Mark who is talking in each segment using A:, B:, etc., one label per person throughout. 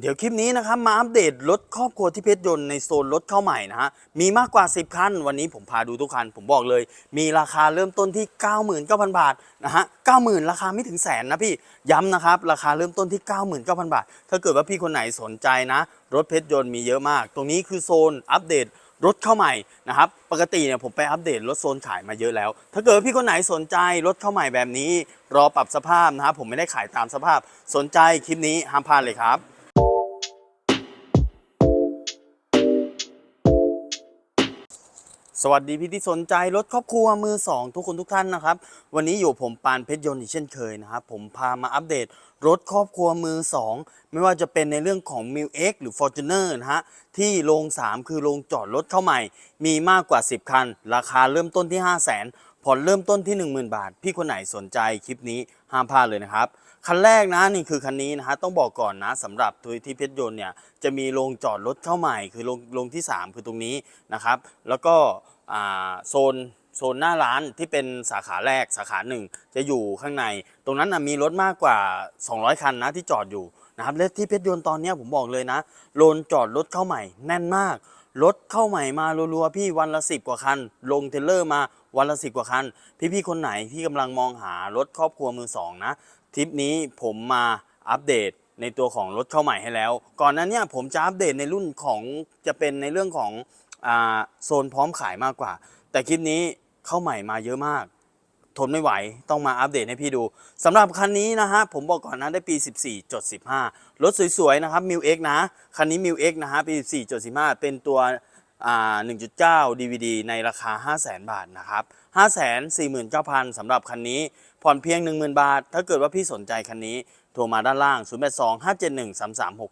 A: เดี๋ยวคลิปนี้นะครับมาอัปเดตรถครอบครัวที่เพชรยนต์ในโซนรถเข้าใหม่นะฮะมีมากกว่า 10 คัน วันนี้ผมพาดูทุกคัน ผมบอกเลย มีราคาเริ่มต้นที่ 99,000 บาทนะฮะ90,000 ราคาไม่ถึงแสนนะพี่ย้ำนะครับ ราคาเริ่มต้นที่ 99,000 บาท ถ้าเกิดว่าพี่คนไหนสนใจนะ รถเพชรยนต์มีเยอะมาก ตรงนี้คือโซนอัปเดตรถเข้าใหม่นะครับปกติเนี่ยผมไปอัปเดตรถโซนขายมาเยอะแล้ว ถ้าเกิดว่าพี่คนไหนสนใจรถเข้าใหม่แบบนี้ รอปรับสภาพนะครับผมไม่ได้ขายตามสภาพสนใจคลิปนี้ห้ามพลาดเลยครับ สวัสดีพี่ที่สนใจรถครอบครัวมือ 2 ทุกคนทุกท่านนะครับ วันนี้อยู่ผมปานเพชรยนต์อีกเช่นเคยนะครับ ผมพามาอัปเดตรถครอบครัวมือ 2 ไม่ว่าจะเป็นในเรื่องของ m i l X หรือ Fortuner นะฮะ ที่โรง 3 คือโรงจอดรถเข้าใหม่ มีมากกว่า 10 คัน ราคาเริ่มต้นที่ 5 0 0 0 0 ผ่อนเริ่มต้นที่ 10,000 บาท พี่คนไหนสนใจคลิปนี้ห้ามพลาดเลยนะครับ คันแรกนะนี่คือคันนี้นะฮะต้องบอกก่อนนะสำหรับทุยที่เพชรยนต์เนี่ยจะมีโรงจอดรถเข้าใหม่ คือโรงโรงที่ 3 คือตรงนี้นะครับ แล้วก็โซนโซนหน้าร้านที่เป็นสาขาแรกสาขาหนึ่งจะอยู่ข้างใน ตรงนั้นนะมีรถมากกว่า 200 คันนะที่จอดอยู่นะครับและที่เพชรยนต์ตอนนี้ผมบอกเลยนะโลนจอดรถเข้าใหม่แน่นมากรถเข้าใหม่มารัวๆพี่วันละสิบกว่าคัน ลงเทรลเลอร์มา วันละสิบกว่าคัน พี่ๆคนไหนที่กำลังมองหารถครอบครัวมือสองนะทริปนี้ผมมาอัปเดตในตัวของรถเข้าใหม่ให้แล้ว ก่อนหนั้นเนี่ยผมจะอัปเดตในรุ่นของจะเป็นในเรื่องของอโซนพร้อมขายมากกว่า แต่คลิปนี้เข้าใหม่มาเยอะมาก ทนไม่ไหวต้องมาอัปเดตให้พี่ดูสำหรับคันนี้นะฮะผมบอกก่อนนะได้ปี 14จด15 รถสวยๆนะครับ m ิ X นะ คันนี้ m ิ X นะฮะปี 14จด15 เป็นตัว 1.9 DVD ในราคา 500,000 บาทนะครับ 549,000สำหรับคันนี้ ผ่อนเพียง 10,000 บาท ถ้าเกิดว่าพี่สนใจคันนี้ โทรมาด้านล่าง 082 571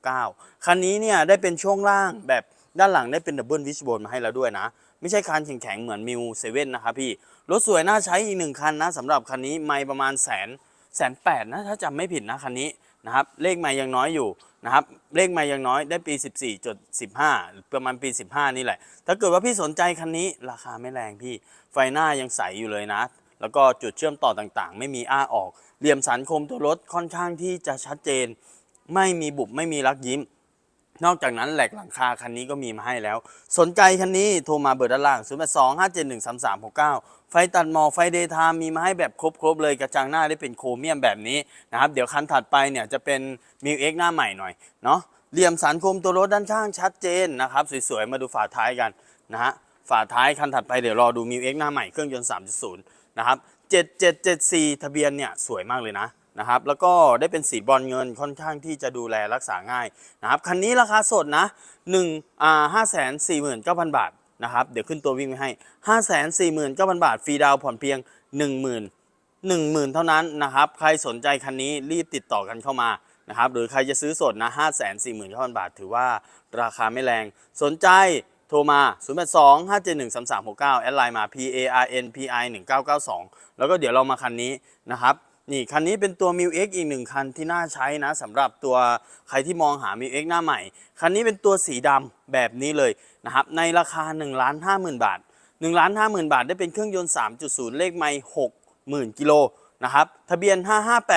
A: 3369 คันนี้เนี่ยได้เป็นช่วงล่างแบบด้านหลังได้เป็นดับเบิลวิชโบนมาให้แล้วด้วยนะ ไม่ใช่คันแข็งๆเหมือนมิวเซเว่นนะครับพี่ รถสวยน่าใช้อีกหนึ่งคันนะสำหรับคันนี้ไม่ประมาณแสนแสนแปดนะถ้าจำไม่ผิดนะคันนี้นะครับเลขไม่ยังน้อยอยู่ นะครับเลขไม่ยังน้อยได้ปี 14.15ประมาณปี 15 นี่แหละ ถ้าเกิดว่าพี่สนใจคันนี้ราคาไม่แรงพี่ ไฟหน้ายังใสอยู่เลยนะ แล้วก็จุดเชื่อมต่อต่างๆ ไม่มีอ้าออก เหลี่ยมสันคมตัวรถค่อนข้างที่จะชัดเจน ไม่มีบุบไม่มีรักยิ้ม นอกจากนั้นแหลกหลังคาคันนี้ก็มีมาให้แล้ว สนใจคันนี้โทรมาเบอร์ด้านล่าง0 8 2 5 7 1 3 3 6 9 ไฟตัดหมอกไฟเดย์ไทม์มีมาให้แบบครบๆเลยกระจังหน้าได้เป็นโครเมียมแบบนี้นะครับ เดี๋ยวคันถัดไปเนี่ยจะเป็นมิวเอ็กหน้าใหม่หน่อยเนาะเหลี่ยมสันคมตัวรถด้านข้างชัดเจนนะครับ สวยๆ มาดูฝาท้ายกันนะฮะฝาท้ายคันถัดไปเดี๋ยวรอดูมิวเอ็กหน้าใหม่เครื่องยนต์3.0นะครับ7774 ทะเบียนเนี่ยสวยมากเลยนะ นะครับ แล้วก็ได้เป็นสีบรอนเงินค่อนข้างที่จะดูแลรักษาง่ายนะครับ คันนี้ราคาสดนะ1อ่า5 4 9 0 0 0บาทนะครับ เดี๋ยวขึ้นตัววิ่งไว้ให้5 4 9 0 0 0บาท ฟรีดาวผ่อนเพียง10,000 10,000เท่านั้นนะครับ ใครสนใจคันนี้รีบติดต่อกันเข้ามานะครับ หรือใครจะซื้อสดนะ5 4 9 0 0 0บาท ถือว่าราคาไม่แรง สนใจโทรมา 0 8 2 5 7 1 3 3 6 9 แอดไลน์มา P A R N P I 1992 แล้วก็เดี๋ยวเรามาคันนี้นะครับ นี่คันนี้เป็นตัว m ิ X อีกหนึ่งคันที่น่าใช้นะสำหรับตัวใครที่มองหา m ิ X หน้าใหม่ คันนี้เป็นตัวสีดำแบบนี้เลยนะครับในราคา1นึ่งล้านห้าหมื่นบาท1นึ่งล้านห้าหมื่นบาท ได้เป็นเครื่องยนต์ 3.0 เลขไม่หกหมื่นกิโลนะครับทะเบียน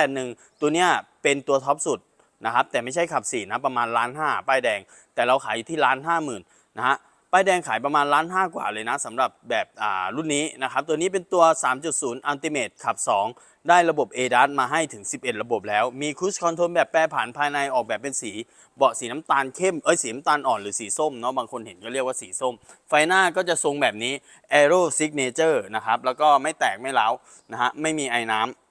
A: 5581 ตัวเนี้ยเป็นตัวท็อปสุดนะครับแต่ไม่ใช่ขับสี่นะประมาณล้านห้าป้ายแดง แต่เราขายอยู่ที่ล้านห้าหมื่นนะฮะ ป้ายแดงขายประมาณล้านห้ากว่าเลยนะสำหรับแบบรุ่นนี้นะครับ ตัวนี้เป็นตัว 3.0 Ultimate ขับ 2 ได้ระบบ ADAS มาให้ถึง 11 ระบบแล้ว มี Cruise Control แบบแปรผันภายในออกแบบเป็นสี เบาะสีน้ำตาลเข้ม เอ้ยสีน้ำตาลอ่อนหรือสีส้มเนาะบางคนเห็นก็เรียกว่าสีส้ม ไฟหน้าก็จะทรงแบบนี้ Aero Signature นะครับ แล้วก็ไม่แตกไม่ร้านะฮะไม่มีไอ้น้ำ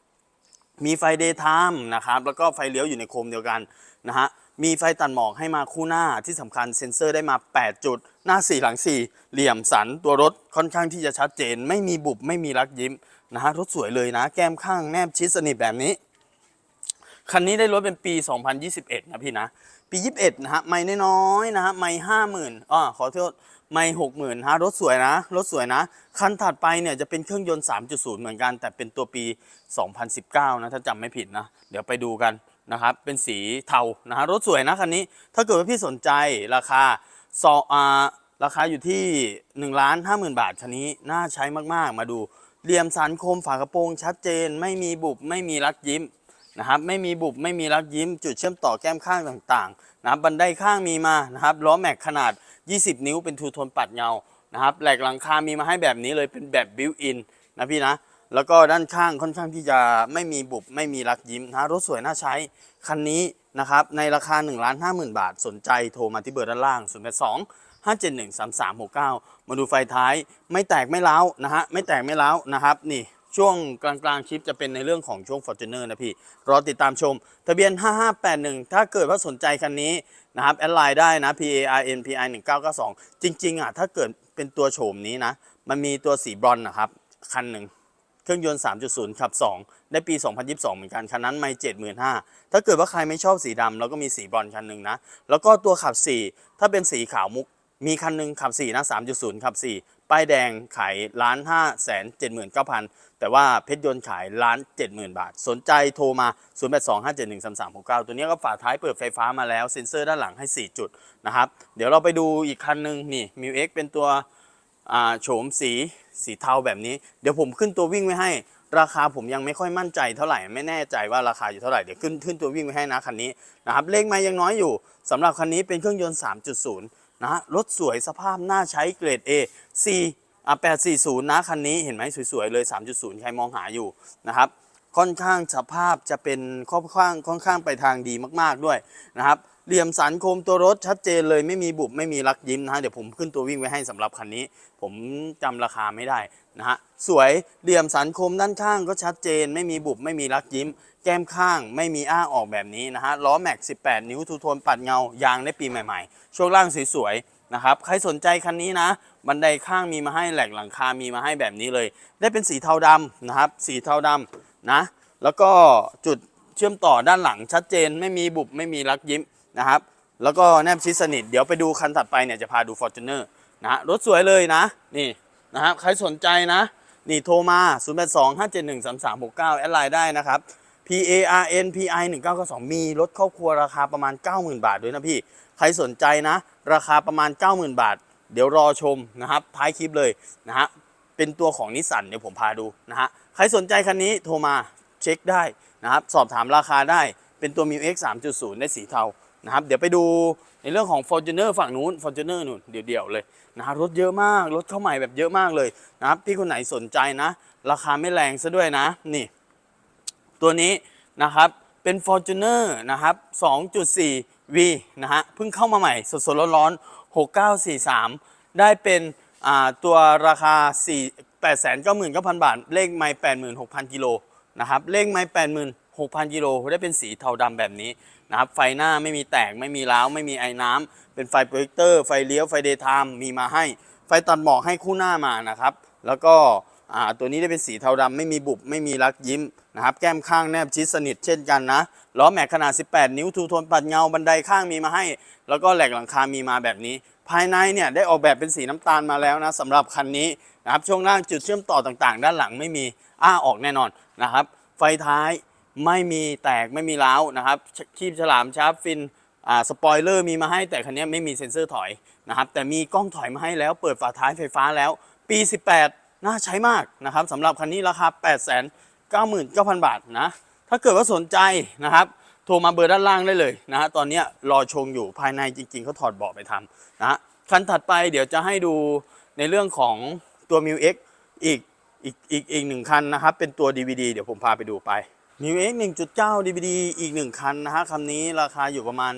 A: มีไฟเดย์ไทม์นะครับแล้วก็ไฟเลี้ยวอยู่ในโคมเดียวกันนะฮะมีไฟตัดหมอกให้มาคู่หน้าที่สำคัญเซ็นเซอร์ได้มา 8 จุด หน้า 4 หลัง 4 เหลี่ยมสันตัวรถค่อนข้างที่จะชัดเจน ไม่มีบุบไม่มีรักยิ้มนะฮะรถสวยเลยนะ แก้มข้างแนบชิดสนิทแบบนี้ คันนี้ได้รถเป็นปี 2021 นะพี่นะ ปี 21 นะฮะไม่น้อยๆนะฮะไม่ห้าหมื่นอ่าขอโทษ ไม่หกหมื่นฮะรถสวยนะรถสวยนะ คันถัดไปเนี่ยจะเป็นเครื่องยนต์ 3.0 เหมือนกัน แต่เป็นตัวปี 2019 นะ ถ้าจำไม่ผิดนะ เดี๋ยวไปดูกันนะครับ เป็นสีเทานะฮะรถสวยนะคันนี้ ถ้าเกิดว่าพี่สนใจราคาซออ่าราคาอยู่ที่1ล้าน5 0,000บาทคันนี้น่าใช้มากๆ มาดูเหลี่ยมสันคมฝากระโปรงชัดเจน ไม่มีบุบไม่มีรักยิ้ม นะครับไม่มีบุบไม่มีรักยิ้มจุดเชื่อมต่อแก้มข้างต่างๆนะครับบันไดข้างมีมานะครับล้อแม็กขนาด 20 นิ้วเป็นทูโทนปัดเงานะครับแหลกหลังคามีมาให้แบบนี้เลยเป็นแบบบิวอินนะพี่นะแล้วก็ด้านข้างค่อนข้างที่จะไม่มีบุบไม่มีรักยิ้มนะรถสวยน่าใช้คันนี้นะครับในราคา1นึ่งล้านห้าหมื่นบาท สนใจโทรมาที่เบอร์ด้านล่าง0 8 2 5 7 1 3 3 6 9มาดูไฟท้ายไม่แตกไม่เล้านะฮะไม่แตกไม่เล้านะครับนี่ ช่วงกลางกลางๆคลิปจะเป็นในเรื่องของช่วง Fortuner นะพี่ รอติดตามชม ทะเบียน 5581 ถ้าเกิดว่าสนใจคันนี้นะครับ แอดไลน์ได้นะ P A R N P I 1992 จริง ๆอะถ้าเกิดเป็นตัวโฉมนี้นะ มันมีตัวสีบรอนนะครับ คันหนึ่ง เครื่องยนต์ 3.0 ขับ 2 ได้ปี 2022 เหมือนกัน คันนั้นไม่75,000 ถ้าเกิดว่าใครไม่ชอบสีดำแล้วก็มีสีบรอนคันหนึ่งนะ แล้วก็ตัวขับ 4 ถ้าเป็นสีขาวมุกมีคันหนึ่งขับ4นะ3.0ขับ4 ป้ายแดงขายล้าน5แสน79,000แต่ว่าเพชรยนต์ขายล้าน70,000บาท สนใจโทรมา 0825713369 ตัวนี้ก็ฝาท้ายเปิดไฟฟ้ามาแล้ว เซ็นเซอร์ด้านหลังให้ 4 จุดนะครับ เดี๋ยวเราไปดูอีกคันหนึ่งนี่มิวเอ็กเป็นตัวโฉมสีสีเทาแบบนี้ เดี๋ยวผมขึ้นตัววิ่งไว้ให้ ราคาผมยังไม่ค่อยมั่นใจเท่าไหร่ไม่แน่ใจว่าราคาอยู่เท่าไหร่เดี๋ยวขึ้นขึ้นตัววิ่งไว้ให้นะคันนี้นะครับเลขม่ยังน้อยอยู่สำหรับคันนี้เป็นเครื่องยนต์ 3.0 นะรถสวยสภาพน่าใช้เกรด A 4อะ840 นะ คันนี้เห็นไหมสวย ๆ เลย 3.0 ใครมองหาอยู่นะครับ ค่อนข้างสภาพจะเป็นค่อนข้างค่อนข้างไปทางดีมาก ๆ ด้วยนะครับ เหลี่ยมสันโคมตัวรถชัดเจนเลยไม่มีบุบไม่มีรักยิ้มนะฮะเดี๋ยวผมขึ้นตัววิ่งไว้ให้สำหรับคันนี้ ผมจำราคาไม่ได้นะฮะสวยเหลี่ยมสันโคมด้านข้างก็ชัดเจน ไม่มีบุบไม่มีรักยิ้ม แก้มข้างไม่มีอ้าออกแบบนี้นะฮะล้อแม็ก 18 นิ้วทูโทนปัดเงายางได้ปีใหม่ๆช่วงล่างสวยๆนะครับใครสนใจคันนี้นะบันไดข้างมีมาให้แหลกหลังคามีมาให้แบบนี้เลย ได้เป็นสีเทาดำนะครับสีเทาดำนะแล้วก็จุดเชื่อมต่อด้านหลังชัดเจนไม่มีบุบไม่มีรักยิ้ม นะครับ แล้วก็แนบชิดสนิท เดี๋ยวไปดูคันถัดไปเนี่ยจะพาดู Fortuner นะฮะรถสวยเลยนะ นี่นะครับใครสนใจนะ นี่โทรมา 0 8 2 5 7 1 3 3 6 9 แอดไลน์ได้นะครับ P A R N P I 1992มีรถครอบครัวราคาประมาณ 90,000 บาทด้วยนะพี่ ใครสนใจนะ ราคาประมาณ 90,000 บาท เดี๋ยวรอชมนะครับ ท้ายคลิปเลยนะฮะเป็นตัวของนิสสันเดี๋ยวผมพาดูนะฮะใครสนใจคันนี้โทรมาเช็คได้นะครับ สอบถามราคาได้เป็นตัว m ิ X 3.0 ได้สีเทา นะครับเดี๋ยวไปดูในเรื่องของ Fortuner ฝั่งนู้น Fortuner นู่นเดี่ยวๆเลยนะฮะรถเยอะมากรถเข้าใหม่แบบเยอะมากเลยนะครับพี่คนไหนสนใจนะ ราคาไม่แรงซะด้วยนะนี่ ตัวนี้นะครับเป็น Fortuner นะครับ 2.4V นะฮะเพิ่งเข้ามาใหม่สดๆร้อนๆ6943 ได้เป็นตัวราคา 4 899,000บาท เลขไมล์86,000กิโลนะครับเลขไมล์86,000กิโลได้เป็นสีเทาดำแบบนี้ นะครับ ไฟหน้าไม่มีแตกไม่มีร้าวไม่มีไอ้น้ำเป็นไฟโปรเจคเตอร์ไฟเลี้ยวไฟเดย์ไทม์มีมาให้ ไฟตัดหมอกให้คู่หน้ามานะครับ แล้วก็ตัวนี้ได้เป็นสีเทาดำไม่มีบุบไม่มีรักยิ้มนะครับแก้มข้างแนบชิดสนิทเช่นกันนะล้อแม็กขนาด 18 นิ้วทูโทนปัดเงาบันไดข้างมีมาให้ แล้วก็แหลกหลังคามีมาแบบนี้ ภายในเนี่ยได้ออกแบบเป็นสีน้ำตาลมาแล้วนะสำหรับคันนี้นะครับช่วงล่างจุดเชื่อมต่อต่างๆ ด้านหลังไม่มีอ้าออกแน่นอนนะครับไฟท้าย ไม่มีแตกไม่มีร้าวนะครับคีบฉลามชาร์ปฟินอ่าสปอยเลอร์มีมาให้แต่คันนี้ไม่มีเซ็นเซอร์ถอยนะครับแต่มีกล้องถอยมาให้แล้วเปิดฝาท้ายไฟฟ้าแล้ว ปี 18 น่าใช้มากนะครับสำหรับคันนี้ราคา 8 9 9 0 0 0 บาทนะถ้าเกิดว่าสนใจนะครับโทรมาเบอร์ด้านล่างได้เลยนะฮะตอนนี้รอชงอยู่ภายในจริงๆเขาถอดเบาะไปทำนะฮะคันถัดไปเดี๋ยวจะให้ดูในเรื่องของตัว m ิว X อีกอีกอีกอีกหนึ่งคันนะครับเป็นตัว DVD เดี๋ยวผมพาไปดูไป m ิว X 1.9 DVD อีกหนึ่งคันนะฮะคันนี้ราคาอยู่ประมาณ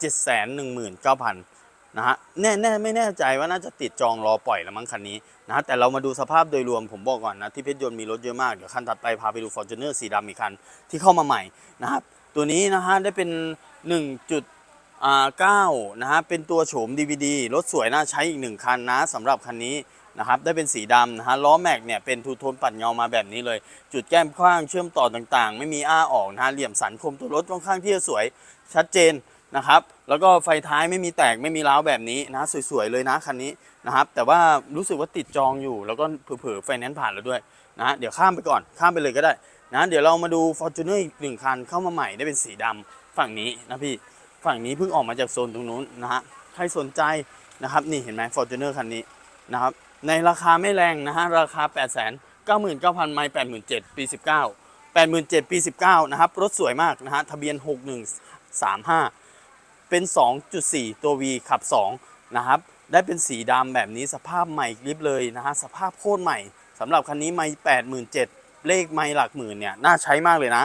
A: 719,000นะฮะแน่แน่ไม่แน่ใจว่าน่าจะติดจองรอปล่อยแล้วมั้งคันนี้นะฮะแต่เรามาดูสภาพโดยรวมผมบอกก่อนนะ ที่เพชรยนต์มีรถเยอะมาก เดี๋ยวคันถัดไปพาไปดู Fortuner สีดำอีกคันที่เข้ามาใหม่นะครับตัวนี้นะฮะได้เป็น 1.9 นะฮะเป็นตัวโฉม DVD รถสวยน่าใช้อีกหนึ่งคันนะสำหรับคันนี้ นะครับได้เป็นสีดำนะฮะล้อแม็กเนี่ยเป็นทูโทนปัดเงามาแบบนี้เลย จุดแก้มข้างเชื่อมต่อต่างๆ ไม่มีอ้าออกนะฮะเหลี่ยมสันคมตัวรถค่อนข้างที่จะสวยชัดเจนนะครับแล้วก็ไฟท้ายไม่มีแตกไม่มีร้าวแบบนี้นะสวยๆเลยนะคันนี้นะครับแต่ว่ารู้สึกว่าติดจองอยู่ แล้วก็เผลอไฟแนนซ์ผ่านแล้วด้วยนะฮะเดี๋ยวข้ามไปก่อนข้ามไปเลยก็ได้นะเดี๋ยวเรามาดู Fortuner อีกหนึ่งคันเข้ามาใหม่ได้เป็นสีดำฝั่งนี้นะพี่ฝั่งนี้เพิ่งออกมาจากโซนตรงนู้นนะฮะใครสนใจนะครับนี่เห็นไหม Fortuner คันนี้นะครับ ในราคาไม่แรงนะฮะ ราคา 8 9 9 0 0 0 ไมล์87,000ปี 19 87,000ปี 19 นะครับ รถสวยมากนะฮะ ทะเบียน 6135 เป็น 2.4 ตัว V ขับ 2 นะครับ ได้เป็นสีดำแบบนี้สภาพใหม่ริบเลยนะฮะ สภาพโคตรใหม่สำหรับคันนี้ไม่ 87,000 เลขไม่หลักหมื่นเนี่ย น่าใช้มากเลยนะ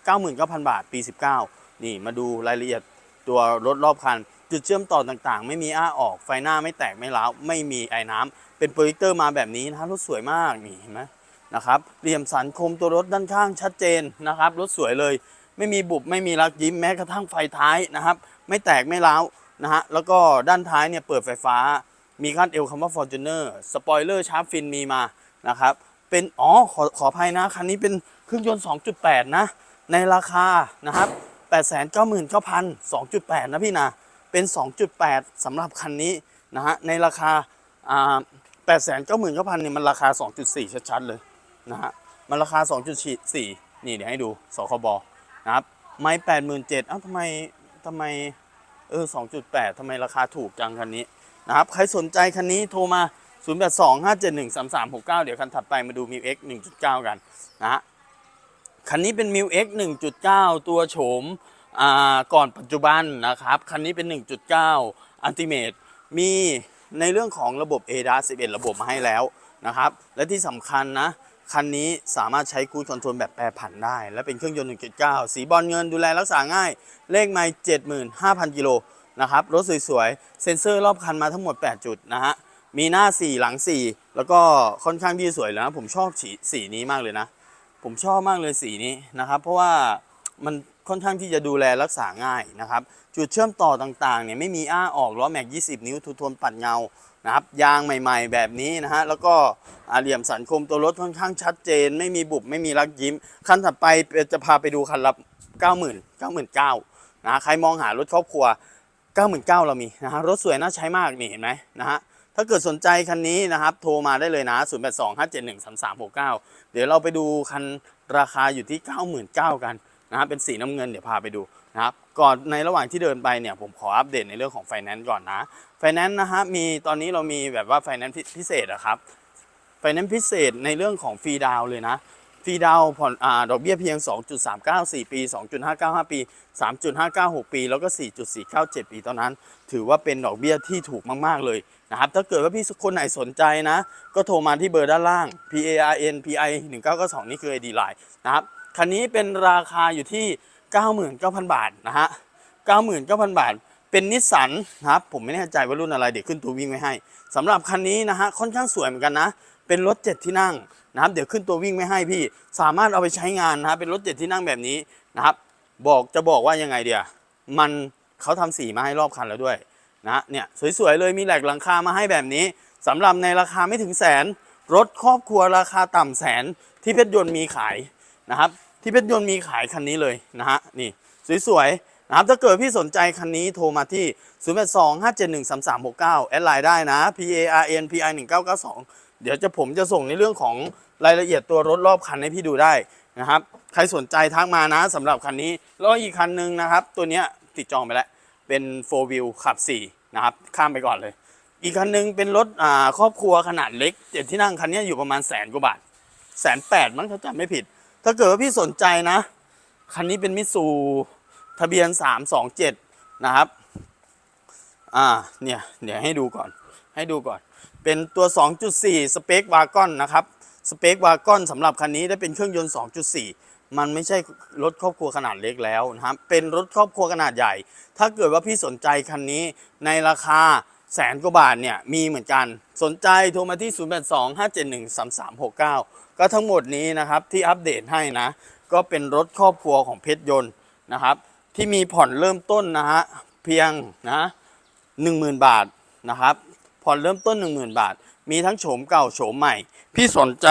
A: 899,000 บาทปี 19 นี่มาดูรายละเอียดตัวรถรอบคัน จุดเชื่อมต่อต่างๆ ไม่มีอ้าออกไฟหน้าไม่แตกไม่ร้าวไม่มีไอ้น้ำเป็นโปรเจคเตอร์มาแบบนี้นะรถสวยมากนี่เห็นไหมนะครับเหลี่ยมสันคมตัวรถด้านข้างชัดเจนนะครับรถสวยเลย ไม่มีบุบไม่มีรักยิ้มแม้กระทั่งไฟท้ายนะครับ ไม่แตกไม่ร้าวนะฮะแล้วก็ด้านท้ายเนี่ยเปิดไฟฟ้า มีขั้นเอวคำว่า Fortuner สปอยเลอร์ชาร์ปฟินมีมานะครับเป็นอ๋อขอขออภัยนะคันนี้เป็นเครื่องยนต์ 2.8 นะ ในราคานะครับ899,000 2.8 นะพี่นะ เป็น 2.8สำหรับคันนี้นะฮะในราคาอ่า899,000เนี่ยมันราคา 2.4 ชัดๆเลยนะฮะมันราคา 2.4 นี่เดี๋ยวให้ดูสคบนะครับไม่87,000เจ็ดอ้าทำไมทำไมเออ2.8ทำไมราคาถูกจังคันนี้นะครับใครสนใจคันนี้โทรมา 0825713369 เดี๋ยวคันถัดไปมาดู m ิว X 1.9 กันนะฮะคันนี้เป็น m ิว X 1.9 ตัวโฉม ก่อนปัจจุบันนะครับ คันนี้เป็น 1.9 Ultimate มีในเรื่องของระบบ ADAS 11 ระบบมาให้แล้วนะครับ และที่สำคัญนะ คันนี้สามารถใช้คูดคอนโทรลแบบแปรผันได้ และเป็นเครื่องยนต์ 1.9 สีบอลเงินดูแลรักษาง่าย เลขไม่75,000 กิโลนะครับ รถสวยๆ เซ็นเซอร์รอบคันมาทั้งหมด 8 จุดนะฮะ มีหน้า 4 หลัง 4 แล้วก็ค่อนข้างที่สวยแล้วนะ ผมชอบสีสีนี้มากเลยนะ ผมชอบมากเลยสีนี้นะครับ เพราะว่ามัน ค่อนข้างที่จะดูแลรักษาง่ายนะครับ จุดเชื่อมต่อต่างๆเนี่ยไม่มีอ้าออกล้อแม็ก 20 นิ้วทูโทนปัดเงานะครับยางใหม่ๆแบบนี้นะฮะแล้วก็เหลี่ยมสันคมตัวรถค่อนข้างชัดเจน ไม่มีบุบไม่มีรักยิ้ม คันถัดไปจะพาไปดูคันละ90,000 99,000นะใครมองหารถครอบครัว 99,000เรามีนะฮะรถสวยน่าใช้มากนี่เห็นไหมนะฮะถ้าเกิดสนใจคันนี้นะครับ โทรมาได้เลยนะ 0825713369 เดี๋ยวเราไปดูคันราคาอยู่ที่ 99,000กัน นะครับเป็นสีน้ำเงินเดี๋ยวพาไปดูนะครับก่อนในระหว่างที่เดินไปเนี่ยผมขออัปเดตในเรื่องของไฟแนนซ์ก่อนนะไฟแนนซ์นะฮะมีตอนนี้เรามีแบบว่าไฟแนนซ์พิเศษอะครับไฟแนนซ์พิเศษในเรื่องของฟรีดาวเลยนะฟรีดาวผ่อนอดอกเบี้ยเพียง 2.394 ปี 2.595 ปี 3.596 ปี แล้วก็ 4.497 ปีเท่านั้น ถือว่าเป็นดอกเบี้ยที่ถูกมาก ๆ เลยนะครับ ถ้าเกิดว่าพี่คนไหนสนใจนะ ก็โทรมาที่เบอร์ด้านล่าง P A R N P I 1992นี่คือ ID Line นะครับ คันนี้เป็นราคาอยู่ที่ 99,000 บาทนะฮะ 99,000 บาท เป็นนิสสันนะครับ ผมไม่แน่ใจว่ารุ่นอะไรเดี๋ยวขึ้นตัววิ่งไว้ให้สำหรับคันนี้นะฮะค่อนข้างสวยเหมือนกันนะ เป็นรถ7ที่นั่งนะครับ เดี๋ยวขึ้นตัววิ่งไม่ให้พี่ สามารถเอาไปใช้งานนะฮะเป็นรถ7ที่นั่งแบบนี้นะครับ บอกจะบอกว่ายังไงเดียมันเขาทำสีมาให้รอบคันแล้วด้วยนะเนี่ยสวยๆเลยมีแหลกหลังคามาให้แบบนี้สำหรับในราคาไม่ถึงแสนรถครอบครัวราคาต่ำแสนที่เพชรยนต์มีขาย นะครับ ที่เพชรยนต์มีขายคันนี้เลยนะฮะนี่สวยๆนะครับถ้าเกิดพี่สนใจคันนี้โทรมาที่ 0 8 2 5 7 1 3 3 6 9 แอดไลน์ได้นะ P A R N P I 1992เดี๋ยวจะผมจะส่งในเรื่องของรายละเอียดตัวรถรอบคันให้พี่ดูได้นะครับ ใครสนใจทักมานะสำหรับคันนี้ แล้วอีกคันหนึ่งนะครับ ตัวนี้ติดจองไปแล้ว เป็น 4 wheel ขับ 4 นะครับ ข้ามไปก่อนเลย อีกคันหนึ่งเป็นรถครอบครัวขนาดเล็กเจ็ดที่นั่งคันนี้อยู่ประมาณแสนกว่าบาทแสนแปดมั้งถ้าจำไม่ผิด ถ้าเกิดว่าพี่สนใจนะ คันนี้เป็นมิตซูทะเบียน 327 นะครับ อ่า เนี่ย เดี๋ยวให้ดูก่อน ให้ดูก่อน เป็นตัว 2.4 สเปควากอนนะครับ สเปควากอนสำหรับคันนี้ได้เป็นเครื่องยนต์ 2.4 มันไม่ใช่รถครอบครัวขนาดเล็กแล้วนะครับ เป็นรถครอบครัวขนาดใหญ่ ถ้าเกิดว่าพี่สนใจคันนี้ในราคา แสนกว่าบาทเนี่ยมีเหมือนกัน สนใจโทรมาที่ 0825713369 ก็ทั้งหมดนี้นะครับที่อัปเดตให้นะ ก็เป็นรถครอบครัวของเพชรยนต์นะครับ ที่มีผ่อนเริ่มต้นนะฮะเพียงนะ10,000 บาทนะครับผ่อนเริ่มต้น 10,000 บาท มีทั้งโฉมเก่าโฉมใหม่ พี่สนใจ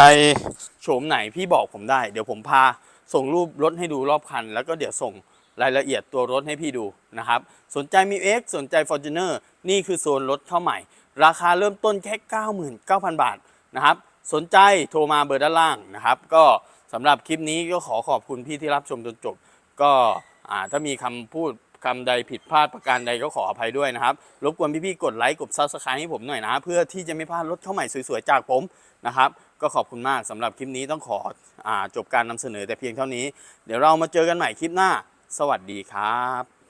A: โฉมไหนพี่บอกผมได้ เดี๋ยวผมพาส่งรูปรถให้ดูรอบคัน แล้วก็เดี๋ยวส่ง รายละเอียดตัวรถให้พี่ดูนะครับ สนใจมี X สนใจ Fortuner นี่คือโซนรถเข้าใหม่ ราคาเริ่มต้นแค่ 99,000 บาทนะครับ สนใจโทรมาเบอร์ด้านล่างนะครับ ก็สำหรับคลิปนี้ก็ขอขอบคุณพี่ที่รับชมจนจบ ก็ถ้ามีคำพูดคำใดผิดพลาดประการใดก็ขออภัยด้วยนะครับ รบกวนพี่ๆกดไลค์กดซับสไครต์ให้ผมหน่อยนะ เพื่อที่จะไม่พลาดรถเข้าใหม่สวยๆจากผมนะครับ ก็ขอบคุณมากสำหรับคลิปนี้ต้องขออจบการนำเสนอแต่เพียงเท่านี้ เดี๋ยวเรามาเจอกันใหม่คลิปหน้า สวัสดีครับ